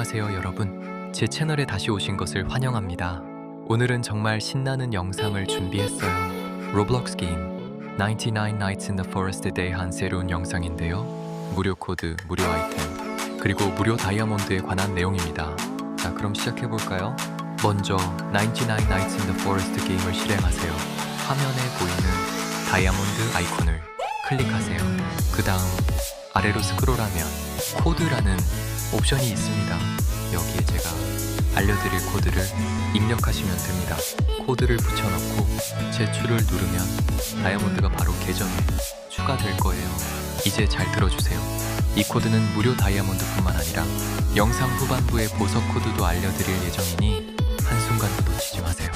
안녕하세요 여러분. 제 채널에 다시 오신 것을 환영합니다. 오늘은 정말 신나는 영상을 준비했어요. 로블록스 게임 99 Nights in the Forest 대한 새로운 영상인데요. 무료 코드, 무료 아이템, 그리고 무료 다이아몬드에 관한 내용입니다. 자, 그럼 시작해 볼까요? 먼저 99 Nights in the Forest 게임을 실행하세요. 화면에 보이는 다이아몬드 아이콘을 클릭하세요. 그 다음 아래로 스크롤하면 코드라는 옵션이 있습니다. 여기에 제가 알려드릴 코드를 입력하시면 됩니다. 코드를 붙여넣고 제출을 누르면 다이아몬드가 바로 계정에 추가될 거예요. 이제 잘 들어주세요. 이 코드는 무료 다이아몬드뿐만 아니라 영상 후반부에 보석 코드도 알려드릴 예정이니 한순간도 놓치지 마세요.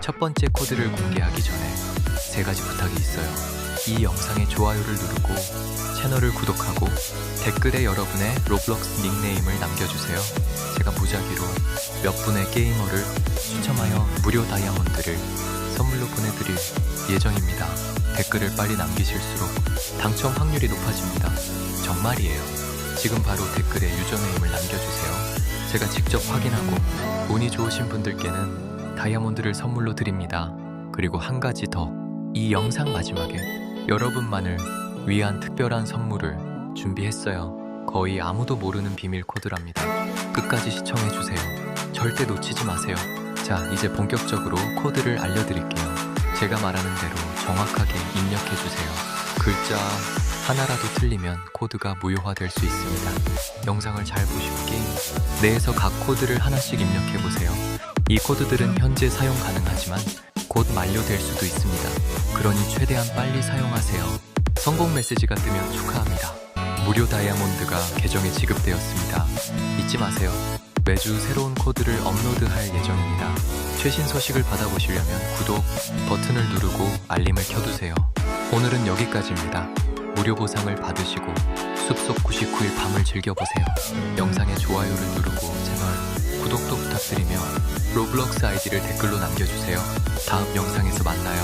첫 번째 코드를 공개하기 전에 세 가지 부탁이 있어요. 이 영상에 좋아요를 누르고 채널을 구독하고 댓글에 여러분의 로블록스 닉네임을 남겨주세요. 제가 무작위로 몇 분의 게이머를 추첨하여 무료 다이아몬드를 선물로 보내드릴 예정입니다. 댓글을 빨리 남기실수록 당첨 확률이 높아집니다. 정말이에요. 지금 바로 댓글에 유저네임을 남겨주세요. 제가 직접 확인하고 운이 좋으신 분들께는 다이아몬드를 선물로 드립니다. 그리고 한 가지 더. 이 영상 마지막에 여러분만을 위한 특별한 선물을 준비했어요. 거의 아무도 모르는 비밀 코드랍니다. 끝까지 시청해주세요. 절대 놓치지 마세요. 자, 이제 본격적으로 코드를 알려드릴게요. 제가 말하는 대로 정확하게 입력해주세요. 글자 하나라도 틀리면 코드가 무효화될 수 있습니다. 영상을 잘 보시고 게임 내에서 각 코드를 하나씩 입력해보세요. 이 코드들은 현재 사용 가능하지만 곧 만료될 수도 있습니다. 그러니 최대한 빨리 사용하세요. 성공 메시지가 뜨면 축하합니다. 무료 다이아몬드가 계정에 지급되었습니다. 잊지 마세요. 매주 새로운 코드를 업로드할 예정입니다. 최신 소식을 받아보시려면 구독 버튼을 누르고 알림을 켜두세요. 오늘은 여기까지입니다. 무료 보상을 받으시고 숲속 99일 밤을 즐겨보세요. 영상에 좋아요를 누르고 채널 로블록스 아이디를 댓글로 남겨주세요. 다음 영상에서 만나요.